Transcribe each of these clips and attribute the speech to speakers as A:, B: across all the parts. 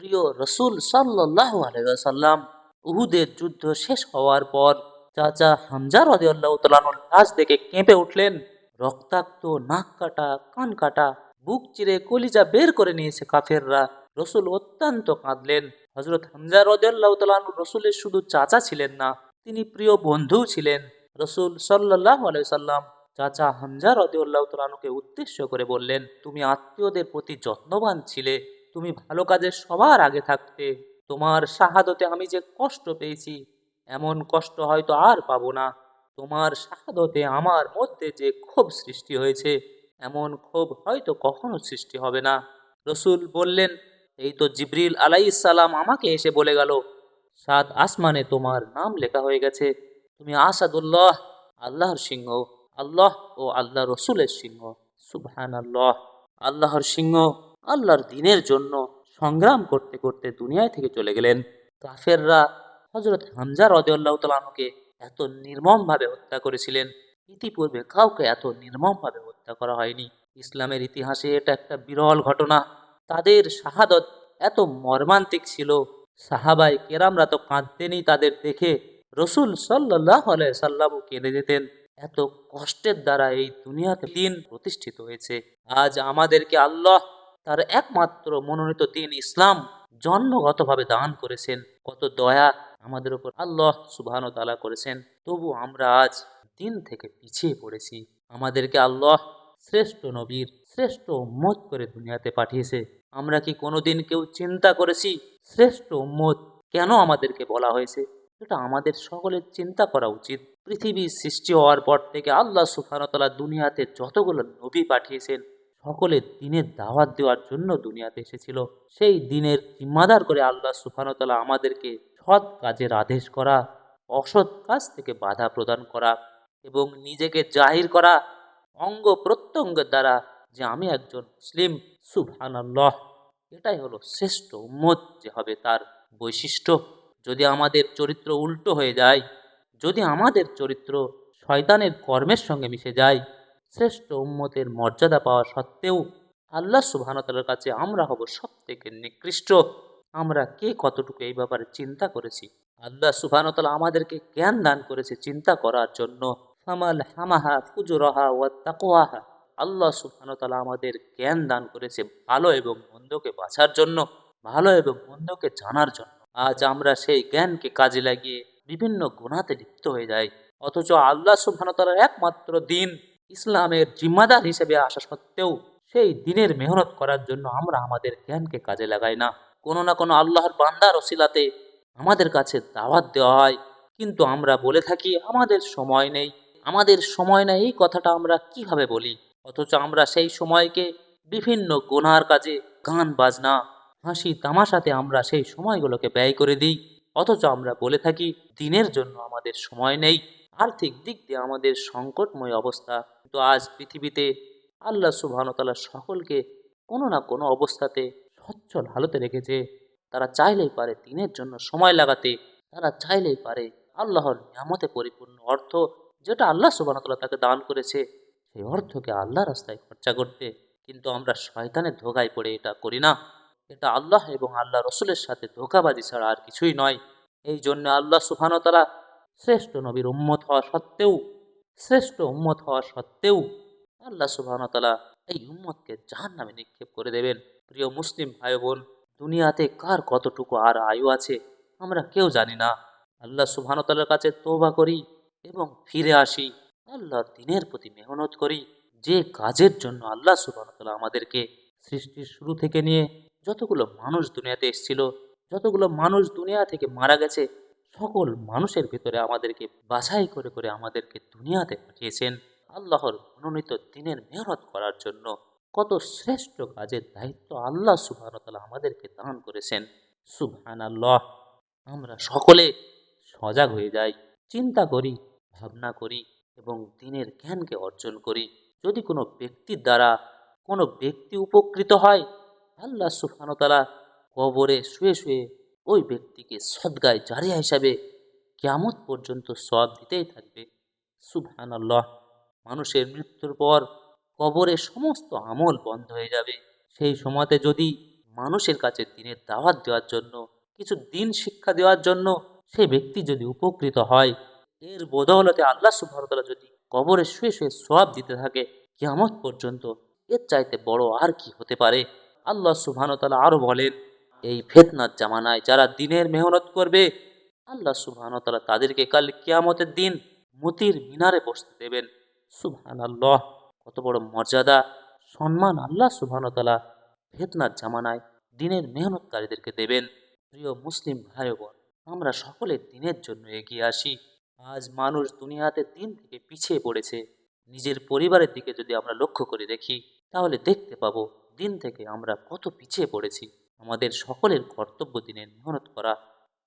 A: প্রিয় রসুল সাল্লাহ আলাইসাল্লাম উহুদের যুদ্ধ শেষ হওয়ার পর চাচা হামজা রদিয়াল্লাহ তালানুর লাশ দেখে কেঁপে উঠলেন। রক্তাক্ত, নাক কাটা, কান কাটা, বুক চিরে কলিজা বের করে নিয়েছে কাফেররা। রসুল অত্যন্ত কাঁদলেন। হজরত হামজা রদিয়াল্লাহ তালানু রসুলের শুধু চাচা ছিলেন না, তিনি প্রিয় বন্ধুও ছিলেন। রসুল সাল্লাহ আলাইসাল্লাম চাচা হামজা রদিউল্লাহ তালানুকে উদ্দেশ্য করে বললেন, তুমি আত্মীয়দের প্রতি যত্নবান ছিলে তুমি ভালো কাজে সবার আগে থাকতে। তোমার শাহাদতে আমি যে কষ্ট পেয়েছি, এমন কষ্ট হয়তো আর পাবো না। তোমার শাহাদতে আমার মধ্যে যে ক্ষোভ সৃষ্টি হয়েছে, এমন ক্ষোভ হয়তো কখনো সৃষ্টি হবে না। রসুল বললেন, এই তো জিবরিল আলাইসাল্লাম আমাকে এসে বলে গেল, সাত আসমানে তোমার নাম লেখা হয়ে গেছে। তুমি আসাদুল্লাহ, আল্লাহর সিংহ, আল্লাহ ও আল্লাহ রসুলের সিংহ। সুবহান আল্লাহ আল্লাহর সিংহ আল্লাহর দিনের জন্য সংগ্রাম করতে করতে দুনিয়ায় থেকে চলে গেলেন। কাফেররা হজরত হামজা রদেউল্লাহ তালাহকে এত নির্মমভাবে হত্যা করেছিলেন। ইতিপূর্বে কাউকে এত নির্মমভাবে হত্যা করা হয়নি। ইসলামের ইতিহাসে এটা একটা বিরল ঘটনা। তাদের শাহাদত এত মর্মান্তিক ছিল। সাহাবাই কেরামরা তো কাঁদতেনই তাদের দেখে। রসুল সাল্লাহ সাল্লামও কেঁদে যেতেন। এত কষ্টের দ্বারা এই দুনিয়াতে দিন প্রতিষ্ঠিত হয়েছে। আজ আমাদেরকে আল্লাহ তার একমাত্র মনোনীত দিন ইসলাম জন্মগতভাবে দান করেছেন। কত দয়া আমাদের উপর আল্লাহ সুবহান তালা করেছেন। তবু আমরা আজ দিন থেকে পিছিয়ে পড়েছি। আমাদেরকে আল্লাহ শ্রেষ্ঠ নবীর শ্রেষ্ঠ উম্মত করে দুনিয়াতে পাঠিয়েছে। আমরা কি কোনোদিন কেউ চিন্তা করেছি, শ্রেষ্ঠ উম্মত কেন আমাদেরকে বলা হয়েছে? এটা আমাদের সকলের চিন্তা করা উচিত। পৃথিবীর সৃষ্টি হওয়ার পর থেকে আল্লাহ সুফানতলা দুনিয়াতে যতগুলো নবী পাঠিয়েছেন সকলে দিনের দাওয়াত দেওয়ার জন্য দুনিয়াতে এসেছিল। সেই দিনের জিম্মাদার করে আল্লাহ সুফানতলা আমাদেরকে সৎ কাজের আদেশ করা, অসৎ কাজ থেকে বাধা প্রদান করা এবং নিজেকে জাহির করা অঙ্গ প্রত্যঙ্গের দ্বারা যে আমি একজন মুসলিম সুবহান আল্লাহ এটাই হলো শ্রেষ্ঠ উম্মত, যে হবে তার বৈশিষ্ট্য। যদি আমাদের চরিত্র উল্টো হয়ে যায়, যদি আমাদের চরিত্র শয়তানের কর্মের সঙ্গে মিশে যায় শ্রেষ্ঠ উম্মতের মর্যাদা পাওয়া সত্ত্বেও আল্লাহ সুবাহানতালার কাছে আমরা হব সব থেকে নিকৃষ্ট। আমরা কে কতটুকু এই ব্যাপারে চিন্তা করেছি? আল্লাহ সুবাহানতালা আমাদেরকে জ্ঞান দান করেছে চিন্তা করার জন্য। ফামাল হামাহা ফুজুরহা ও তাকোয়াহা আল্লাহ সুবহানতালা আমাদের জ্ঞান দান করেছে ভালো এবং মন্দকে বাছার জন্য, ভালো এবং মন্দকে জানার জন্য। আজ আমরা সেই জ্ঞানকে কাজে লাগিয়ে বিভিন্ন গুণাতে লিপ্ত হয়ে যাই। অথচ আল্লাহ সুবহানতালার একমাত্র দিন ইসলামের জিম্মাদার হিসেবে আসা সত্ত্বেও সেই দিনের মেহনত করার জন্য আমরা আমাদের জ্ঞানকে কাজে লাগাই না। কোনো না কোনো আল্লাহর বান্দার ওসিলাতে আমাদের কাছে দাওয়াত দেওয়া হয়। কিন্তু আমরা বলে থাকি, আমাদের সময় নেই। আমাদের সময় নেই এই কথাটা আমরা কীভাবে বলি? অথচ আমরা সেই সময়কে বিভিন্ন গোনার কাজে, গান বাজনা, হাসি তামাশাতে আমরা সেই সময়গুলোকে ব্যয় করে দিই। অথচ আমরা বলে থাকি, দিনের জন্য আমাদের সময় নেই। আর্থিক দিক দিয়ে আমাদের সংকটময় অবস্থা। কিন্তু আজ পৃথিবীতে আল্লাহ সুবাহতাল্লাহ সকলকে কোনো না কোনো অবস্থাতে সচ্ছল হালতে রেখেছে। তারা চাইলেই পারে দিনের জন্য সময় লাগাতে, তারা চাইলেই পারে আল্লাহর নিয়ামতে পরিপূর্ণ অর্থ যেটা আল্লাহ সুবাহতাল্লাহ তাকে দান করেছে। সেই অর্থকে আল্লাহ রাস্তায় খরচা করতে কিন্তু আমরা শয়তানের ধোকায় পড়ে এটা করি না। এটা আল্লাহ এবং আল্লাহ রসুলের সাথে ধোকাবাজি ছাড়া আর কিছুই নয়। এই জন্য আল্লাহ সুবহানতালা শ্রেষ্ঠ নবীর উম্মত হওয়া সত্ত্বেও শ্রেষ্ঠ উম্মত হওয়া সত্ত্বেও আল্লাহ সুবহানতালা এই উম্মতকে জাহান নামে নিক্ষেপ করে দেবেন। প্রিয় মুসলিম ভাই বোন দুনিয়াতে কার কতটুকু আর আয়ু আছে আমরা কেউ জানি না। আল্লাহ সুবহানতালার কাছে তোবা করি এবং ফিরে আসি। আল্লাহর দিনের প্রতি মেহনত করি। যে কাজের জন্য আল্লাহ সুবহানতালা আমাদেরকে সৃষ্টির শুরু থেকে নিয়ে যতগুলো মানুষ দুনিয়াতে এসেছিল, যতগুলো মানুষ দুনিয়া থেকে মারা গেছে সকল মানুষের ভিতরে আমাদেরকে বাছাই করে করে আমাদেরকে দুনিয়াতে পাঠিয়েছেন আল্লাহর মনোনীত দিনের মেহনত করার জন্য। কত শ্রেষ্ঠ কাজের দায়িত্ব আল্লাহ সুবহানতালা আমাদেরকে দান করেছেন। সুবহান আল্লাহ আমরা সকলে সজাগ হয়ে যাই, চিন্তা করি, ভাবনা করি এবং দিনের জ্ঞানকে অর্জন করি। যদি কোনো ব্যক্তির দ্বারা কোনো ব্যক্তি উপকৃত হয়, আল্লাহ সুফানতালা কবরে শুয়ে শুয়ে ওই ব্যক্তিকে সদ্গায় জারিয়া হিসাবে কেমত পর্যন্ত সব দিতেই থাকবে। সুবহান আল্লাহ মানুষের মৃত্যুর পর কবরে সমস্ত আমল বন্ধ হয়ে যাবে। সেই সময়তে যদি মানুষের কাছে দিনের দাওয়াত দেওয়ার জন্য, কিছু দিন শিক্ষা দেওয়ার জন্য সেই ব্যক্তি যদি উপকৃত হয়, এর বদৌলতে আল্লাহ সুবাহতালা যদি কবরে শুয়ে শুয়ে সব দিতে থাকে, কিয়ামত পর্যন্ত এর চাইতে বড় আর কি হতে পারে? আল্লাহ সুবহানতালা আরও বলেন এই ফেতনার জামানায় যারা দিনের মেহনত করবে, আল্লাহ সুবহানতালা তাদেরকে কাল কিয়ামতের দিন মতির মিনারে বসতে দেবেন। সুবহান আল্লাহ কত বড় মর্যাদা, সম্মান আল্লাহ সুবহানতালা ফেতনার জামানায় দিনের মেহনতকারীদেরকে দেবেন। প্রিয় মুসলিম ভাই বোন আমরা সকলে দিনের জন্য এগিয়ে আসি। আজ মানুষ দুনিয়াতে দিন থেকে পিছিয়ে পড়েছে। নিজের পরিবারের দিকে যদি আমরা লক্ষ্য করে দেখি, তাহলে দেখতে পাবো দিন থেকে আমরা কত পিছিয়ে পড়েছি। আমাদের সকলের কর্তব্য দিনের মেহনত করা।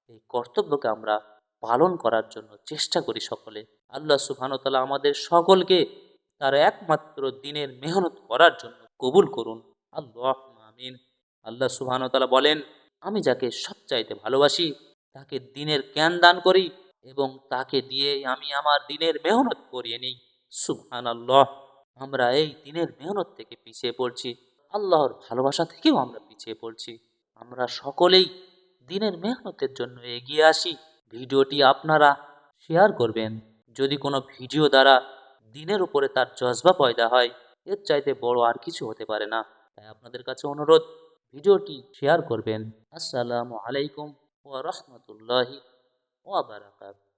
A: এই কর্তব্যকে আমরা পালন করার জন্য চেষ্টা করি সকলে। আল্লাহ সুবহানতালা আমাদের সকলকে তার একমাত্র দিনের মেহনত করার জন্য কবুল করুন। আল্লাহ আমিন। আল্লাহ সুবহানতালা বলেন, আমি যাকে সবচাইতে ভালোবাসি, তাকে দিনের জ্ঞান দান করি এবং তাকে দিয়ে আমি আমার দিনের মেহনত করিয়ে নিই। সুবহান আল্লাহ আমরা এই দিনের মেহনত থেকে পিছিয়ে পড়ছি। আল্লাহর ভালোবাসা থেকেও আমরা পিছিয়ে পড়ছি। আমরা সকলেই দিনের মেহনতের জন্য এগিয়ে আসি। ভিডিওটি আপনারা শেয়ার করবেন। যদি কোনো ভিডিও দ্বারা দিনের উপরে তার জজবা পয়দা হয়, এর চাইতে বড় আর কিছু হতে পারে না। তাই আপনাদের কাছে অনুরোধ, ভিডিওটি শেয়ার করবেন। আসসালামু আলাইকুম ওয়া রাহমাতুল্লাহি ওয়া বারাকাতুহু